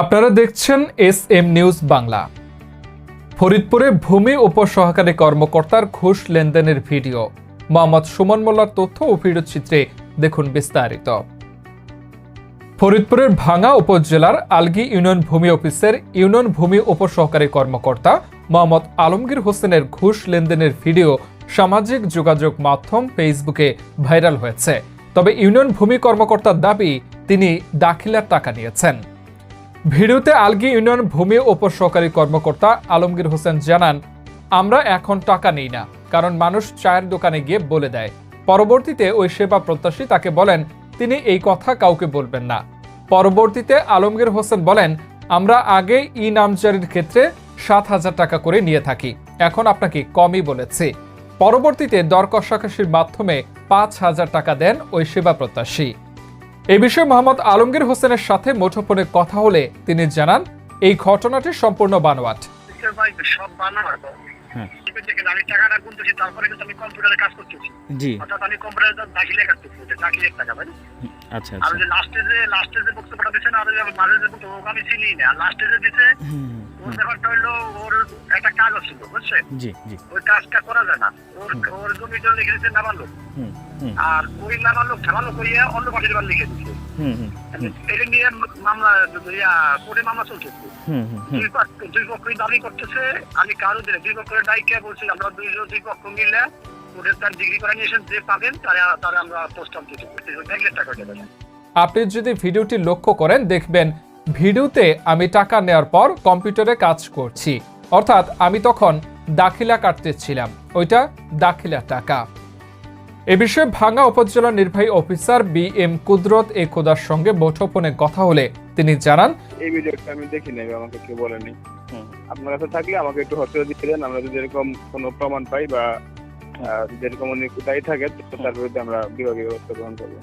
আপনারা দেখছেন S M news Bangla. ফরিদপুরে ভূমি উপসহকারী কর্মকর্তার ঘুষ লেনদেনের ভিডিও। মোহাম্মদ সুমন মোল্লার তথ্য ও ভিডিও চিত্রে দেখুন বিস্তারিত। ফরিদপুরের ভাঙ্গা উপজেলার আলগি ইউনিয়ন ভূমি অফিসের ইউনিয়ন ভূমি উপসহকারী কর্মকর্তা মোহাম্মদ আলমগীর হোসেনের ঘুষ লেনদেনের ভিডিও সামাজিক যোগাযোগ মাধ্যম ফেসবুকে ভাইরাল হয়েছে। তবে ইউনিয়ন ভূমি কর্মকর্তার দাবি, তিনি দাখিলার টাকা নিয়েছেন। ভিডিওতে আলগি ইউনিয়ন ভূমি উপসহকারী কর্মকর্তা আলমগীর হোসেন জানান, আমরা এখন টাকা নেই না, কারণ মানুষ চায়ের দোকানে গিয়ে বলে দেয়। পরবর্তীতে ওই সেবা প্রত্যাশী তাকে বলেন, তিনি এই কথা কাউকে বলবেন না। পরবর্তীতে আলমগীর হোসেন বলেন, আমরা আগে ই নামজারির ক্ষেত্রে সাত হাজার টাকা করে নিয়ে থাকি, এখন আপনাকে কমই বলেছি। পরবর্তীতে দর কষাকষির মাধ্যমে পাঁচ হাজার টাকা দেন ওই সেবা প্রত্যাশী। এ বিষয়ে মোহাম্মদ আলমগীর হোসেনের সাথে মুঠোফোনে কথা হলে তিনি জানান এই ঘটনাটি সম্পূর্ণ বানোয়াট। স্যার ভাই সব বানানো হ্যাঁ। দেখেন আমি টাকাটা গুনতেছি তারপরে কিন্তু আমি কম্পিউটারে জি। আচ্ছা আর আচ্ছা। দিচ্ছে ওর ব্যাপারটা হইল ওর একটা কাজ ছিল বুঝছে জি জি। ওই কাজটা করা যায় না। ওর ওর জমিটা লিখে দিচ্ছে নামার লোক হুম হুম। আর ওই হইয়া অন্য পার্টির এবার লিখে দিচ্ছে হুম হুম হুম, এটা নিয়ে মামলা ইয়া কোর্টে মামলা চলতেছে। হুম হুম হুম। দুই পক্ষ দুই পক্ষই দাবি করতেছে আমি কারও দিনে দুই পক্ষের দায়িত্বে বলছি আমরা দুইজন দুই পক্ষ মিলে ওদের তার ডিগ্রি করে নিয়েছেন যে পাবেন তারা তারা আমরা প্রস্তাব দিতে এক লাখ টাকা দেবেন। আপনি যদি ভিডিওটি লক্ষ্য করেন দেখবেন ভিডিওতে আমি টাকা নেওয়ার পর কম্পিউটারে কাজ করছি। অর্থাৎ আমি তখন দাখিলা কাটতেছিলাম। ওইটা দাখিলা টাকা। এ বিষয়ে ভাঙ্গা উপজেলা নির্বাহী অফিসার বি এম কুদরত এ খোদার সঙ্গে মুঠোফোনে কথা হলে তিনি জানান এই ভিডিওটা আমি দেখি নাই আমাকে কেউ বলেনি। আপনার কাছে থাকলে আমাকে একটু হোয়াটসঅ্যাপে দিয়ে দেন আমরা যদি এরকম কোনো প্রমাণ পাই বা এরকম উনি দায়ী থাকে তার বিরুদ্ধে আমরা বিভাগীয় ব্যবস্থা গ্রহণ করব।